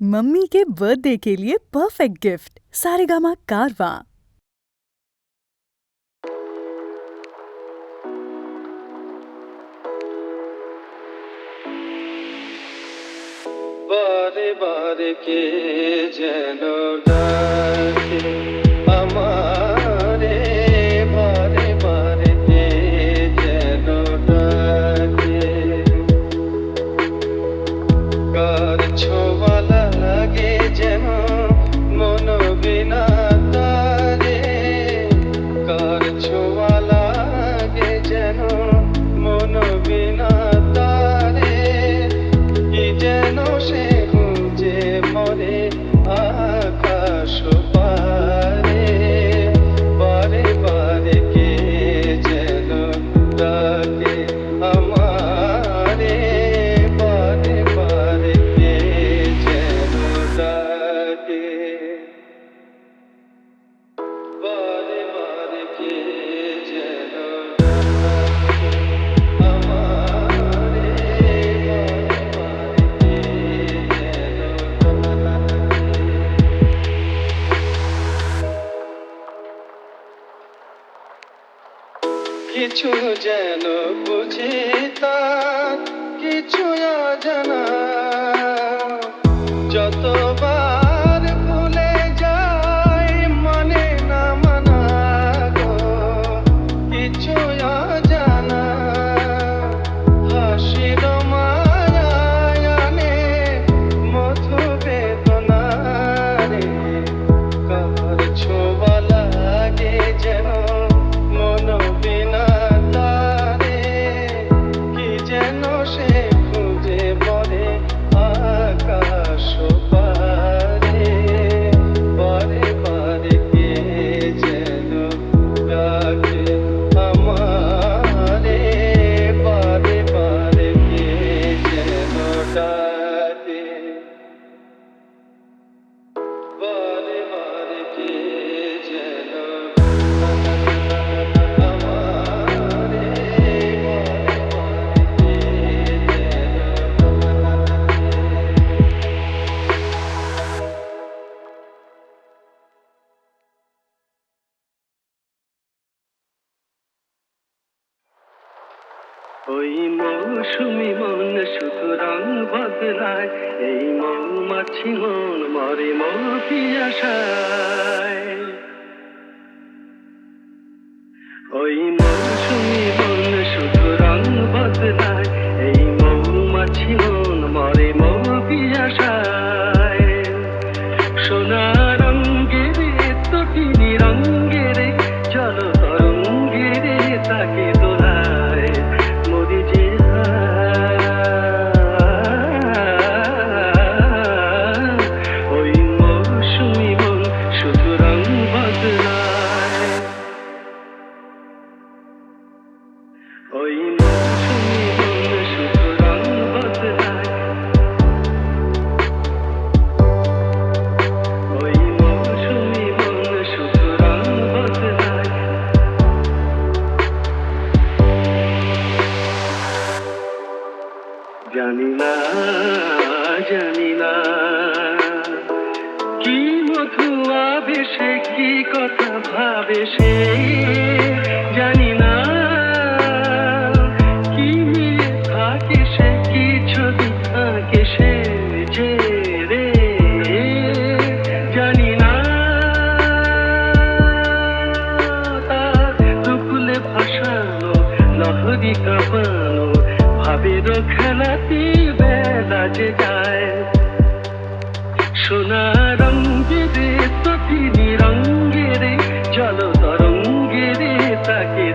Mummy के birthday के लिए परफेक्ट गिफ्ट सारेगामा कारवा। बारे बारे के जनो डाके 见了不起 ওই মৌসুমি মন সুতরাং বদলায় এই মৌমাছি মন মরে মৌ পিয়াসায় যদি কাঁপানো ভাবের খেলাতে বেলা যে যায় সোনা রঙ্গে রে সতী নিরঙ্গে রে জল তরঙ্গে রে তাকে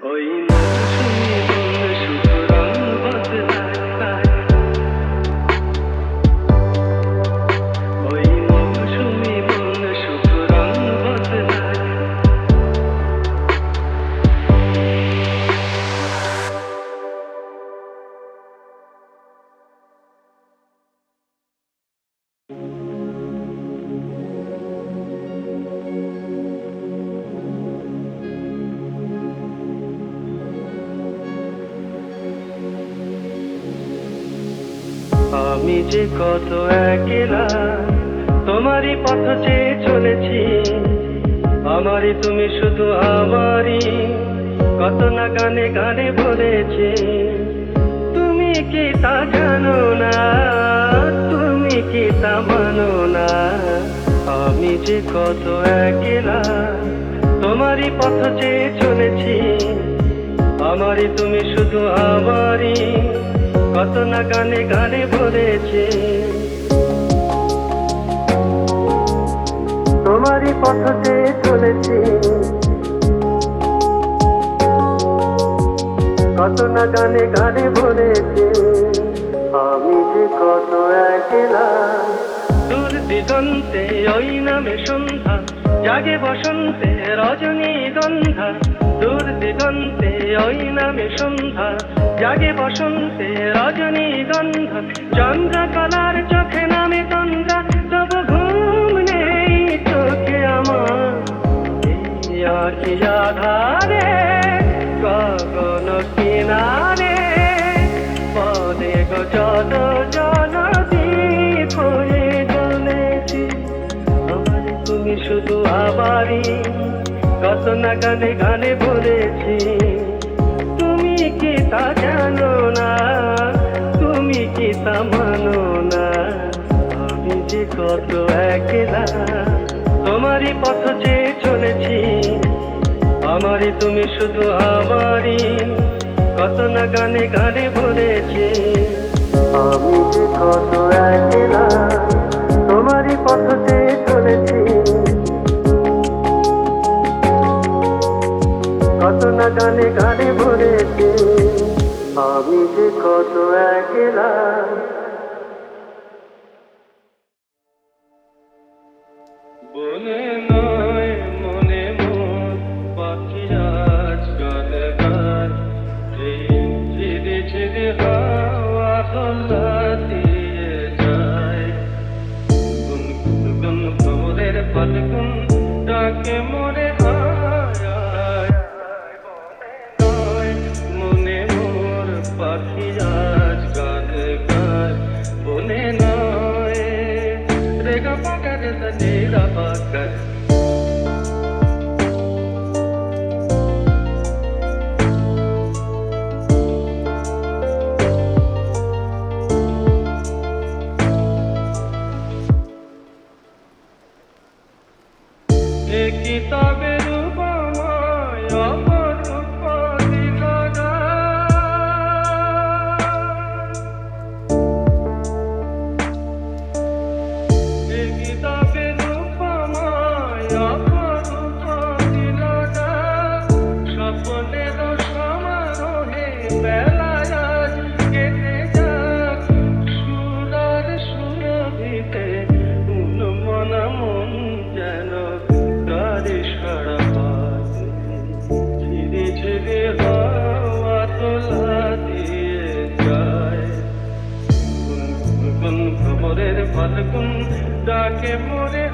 Oh, you know. আমি যে কত একলা তোমারই পথ চেয়ে চলেছি। আমারই তুমি শুধু আমারই কত না গানে গানে বলেছি তুমি কি তা জানো না? তুমি কি তা মানো না? আমি যে কত একলা তোমারই পথ চেয়ে চলেছি। আমারই তুমি শুধু আমারই কত না গানে গানে বলেছি তোমারই পথ চেয়ে চলেছি। কত না গানে গানে বলেছি আমি যে কত একলা। দূর দিগন্তে ওই নামে সন্ধ্যা, জাগে বসন্তে রজনী গন্ধা দূর দিগন্তে ওই নামে সন্ধ্যা জাগে বসন্তে রজনী গন্ধা, চন্দ্রকলার চোখে নামে তন্দ্রা, তবু ঘুম নেই চোখে আমার। আধারে গগন কিনারে, পদে গো জল দ্বীপ হয়ে জ্বলেছি আমার তুমি শুধু আমারই কত না গানে গানে কি তা জানো না, তুমি কি মানো না? আমি যে কত একলা, তোমারই পথ চলেছি, আমারই তুমি শুধু আমারই, কত না গানে গানে বলেছি আমি যে কত একলা, তোমারই পথ চেয়ে চলেছি। কত না গানে গানে বলেছি আমি যে কত একলা পাকার ফাল্গুন ডাকে মরে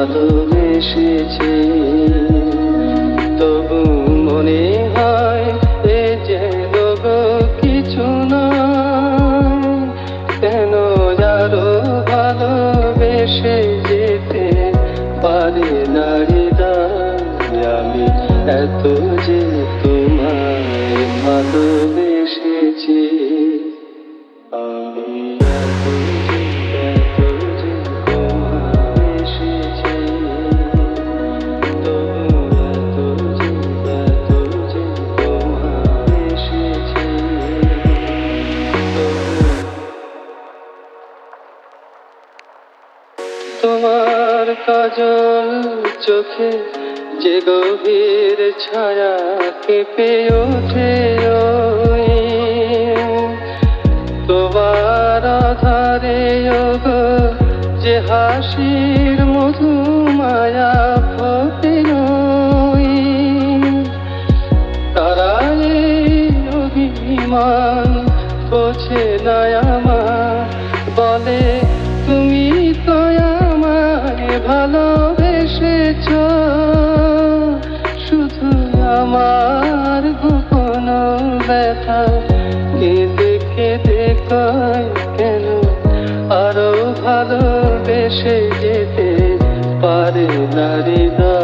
ভালোবেসেছি। তবু মনে হয় এ যেন কিছু না কেন যারো ভালোবেসে যেতে পারে না আমি? এত যে তোমায় ভালোবেসেছি, আমি চোখে যে গভীর ছায়া কেঁপে ওঠে তোমার আধারে ওগো যে হাসির মধু মায়া ওই তারাই অভিমান বোঝে না আমার ভালোবেসে যেতে পারে না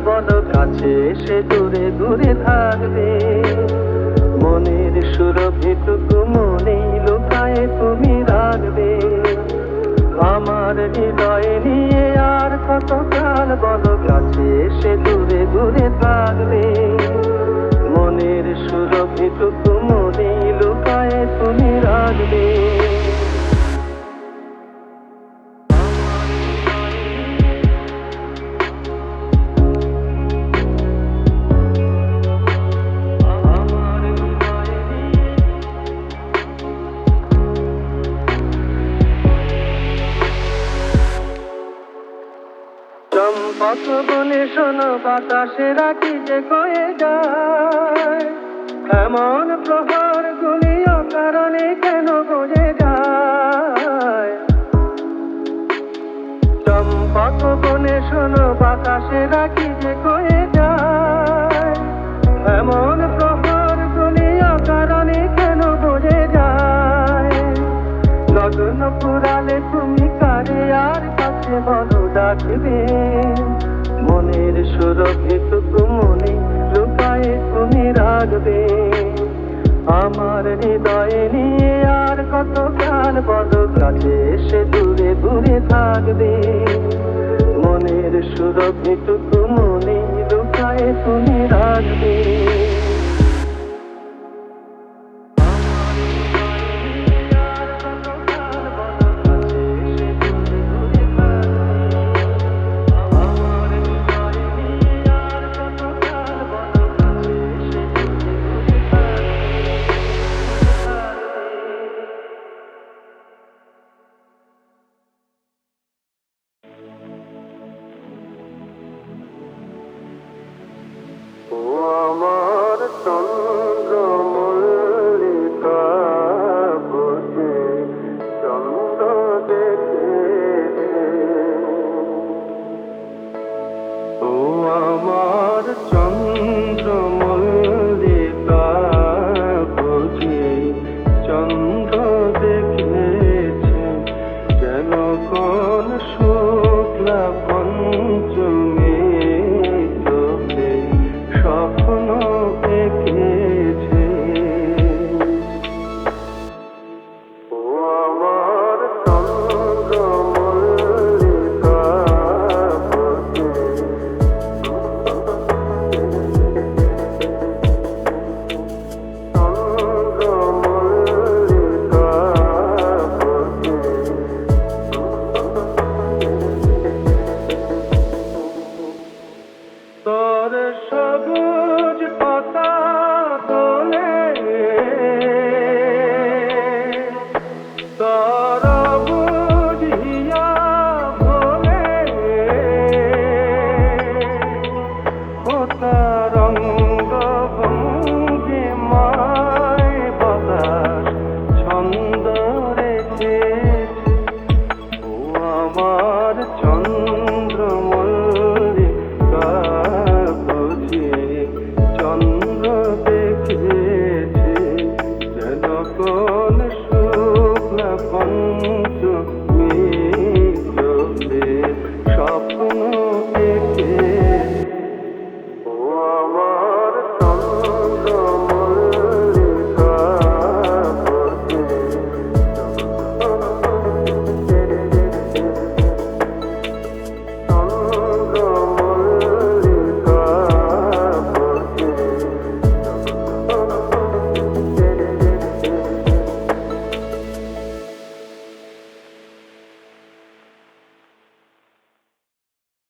কাল কাছে কাছে সে বনে শোনো, বাতাসে রাখি যে কয়ে যায়। এমন প্রহর গুলি অকারণে কেন বোঝে যায়? বনে শোনো, বাতাসে রাখি যে কয়ে যায়। এমন প্রহর গুলি অকারণে কেন বোঝে যায়? নগ্ন পুরালে তুমি কারে আর কাছে বলো ডাকবে। মনের সুরভিটুকু মনে লুকায়ে তুমি রাখবে আমার হৃদয়ে নিয়ে আর কত কাল বলো কাছে সে দূরে দূরে থাকবে। মনের সুরভিটুকু মনে লুকায়ে তুমি রাখবে ও আমার চন্দ্র।